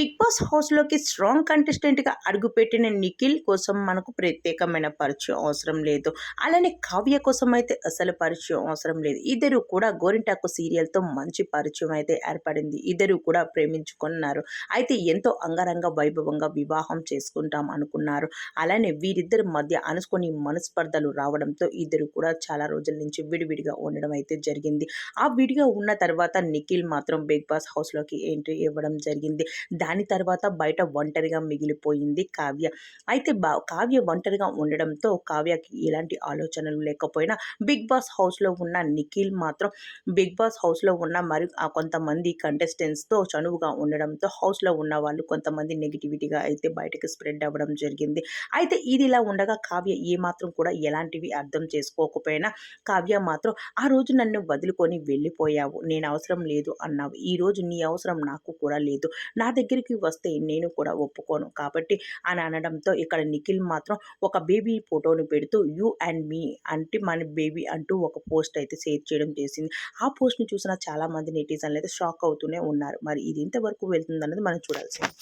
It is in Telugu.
బిగ్ బాస్ హౌస్లోకి స్ట్రాంగ్ కంటెస్టెంట్గా అడుగుపెట్టిన నిఖిల్ కోసం మనకు ప్రత్యేకమైన పరిచయం అవసరం లేదు. అలానే కావ్య కోసం అయితే అసలు పరిచయం అవసరం లేదు. ఇద్దరు కూడా గోరింటాకు సీరియల్తో మంచి పరిచయం అయితే ఏర్పడింది. ఇద్దరు కూడా ప్రేమించుకున్నారు. అయితే ఎంతో అంగరంగ వైభవంగా వివాహం చేసుకుంటాం అనుకున్నారు. అలానే వీరిద్దరి మధ్య అనుసుకొని మనస్పర్ధలు రావడంతో ఇద్దరు కూడా చాలా రోజుల నుంచి విడివిడిగా ఉండడం అయితే జరిగింది. ఆ విడిగా ఉన్న తర్వాత నిఖిల్ మాత్రం బిగ్ బాస్ హౌస్లోకి ఎంట్రీ ఇవ్వడం జరిగింది. దాని తర్వాత బయట ఒంటరిగా మిగిలిపోయింది కావ్య. అయితే బా కావ్య ఒంటరిగా ఉండడంతో కావ్యకి ఎలాంటి ఆలోచనలు లేకపోయినా బిగ్ బాస్ హౌస్లో ఉన్న నిఖిల్ మాత్రం బిగ్ బాస్ హౌస్లో ఉన్న మరి కొంతమంది కంటెస్టెంట్స్తో చనువుగా ఉండడంతో హౌస్లో ఉన్న వాళ్ళు కొంతమంది నెగిటివిటీగా అయితే బయటకు స్ప్రెడ్ అవ్వడం జరిగింది. అయితే ఇది ఇలా ఉండగా కావ్య ఏమాత్రం కూడా ఎలాంటివి అర్థం చేసుకోకపోయినా కావ్య మాత్రం ఆ రోజు నన్ను వదులుకొని వెళ్ళిపోయావు నేను అవసరం లేదు అన్నావు ఈ రోజు నీ అవసరం నాకు కూడా లేదు. నా దగ్గర దగ్గరికి వస్తే నేను కూడా ఒప్పుకోను. కాబట్టి అని అనడంతో ఇక్కడ నిఖిల్ మాత్రం ఒక బేబీ ఫోటోను పెడుతూ యూ అండ్ మీ అంటే మన బేబీ అంటూ ఒక పోస్ట్ అయితే షేర్ చేయడం చేసింది. ఆ పోస్ట్ని చూసిన చాలామంది నెటిజన్లు అయితే షాక్ అవుతూనే ఉన్నారు. మరి ఇది ఇంతవరకు వెళ్తుందన్నది మనం చూడాల్సింది.